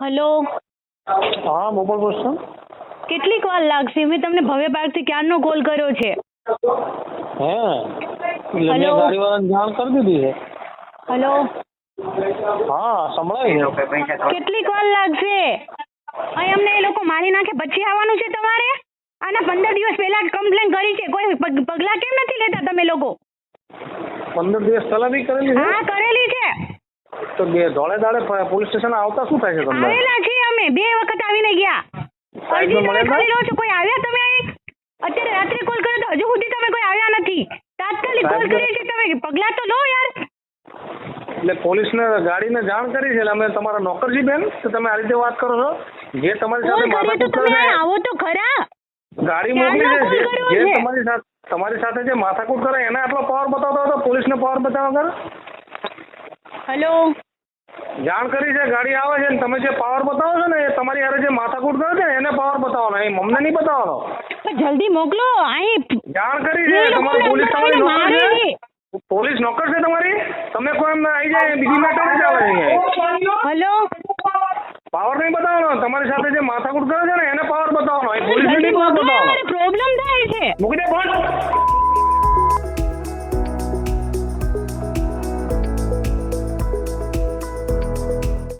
Hello. હા mobile બોલશો કેટલીક વાર લાગશે મેં તમને ભવ્ય પાર્કથી ક્યારનો કોલ કર્યો છે? હે? મેં Hello? ગાડીવાળાને જાણ કરી દીધી છે. હેલો. હા સંભળાય છે. કેટલીક વાર લાગશે? અહીં અમને એ લોકો મારી નાખે પછી આવવાનું છે તમારે? આના પંદર દિવસ પહેલા કમ્પ્લેન કરી છે. કોઈ પગલા કેમ નથી લેતા તમે લોકો? પંદર દિવસ પહેલા બી કરેલી હા કરેલી છે તો બે ધોળે દાડે પોલીસ સ્ટેશન આવતા શું થાય છે તમને? આવેલા છે અમે. બે વખત આવીને ગયા. અરજી તમે? કરી લો છો. કોઈ આવ્યા તમે અહીં અત્યારે રાત્રે કોલ કર્યો તો હજુ સુધી તમે કોઈ આવ્યા નથી. તાત્કાલિક કોલ કરી છે તમે. પગલા તો લો યાર. એટલે પોલીસને ગાડીને જાણ કરી છે. એટલે અમે તમારા નોકરજી બેન તો તમે આ રીતે વાત કરો છો? જે તમારી સાથે માથાકૂટ કરે છે આવો તો ખરા. ગાડી મોકલી છે. જે-? તમારી સાથે તમારી સાથે જે માથાકૂટ કરે એને આટલો પાવર બતાવતો હતો પોલીસને પાવર બતાવવા કર હલો. જાણ કરી છે ગાડી આવે છે ને તમે જે પાવર બતાવો છો ને એ તમારી હારે જે માથાકૂટ કરે છે ને એને પાવર બતાવવાનો એ મમને નહીં બતાવવાનો. જલ્દી મોકલો અહીં જાણ કરી છે તમારી પોલીસ તમારી નોકર છે? છે. પોલીસ નોકર છે તમારી? તમે કોઈ એમને આવી જાય બીજી મેટર જ આવે અહીંયા. હલો. પાવર નહીં બતાવવાનો? તમારી સાથે જે માથાકૂટ કરે છે ને એને પાવર બતાવવાનો. એ પોલીસ નહીં પાવર બતાવવાનો. પ્રોબ્લેમ થાય છે. મૂકી દે ફોન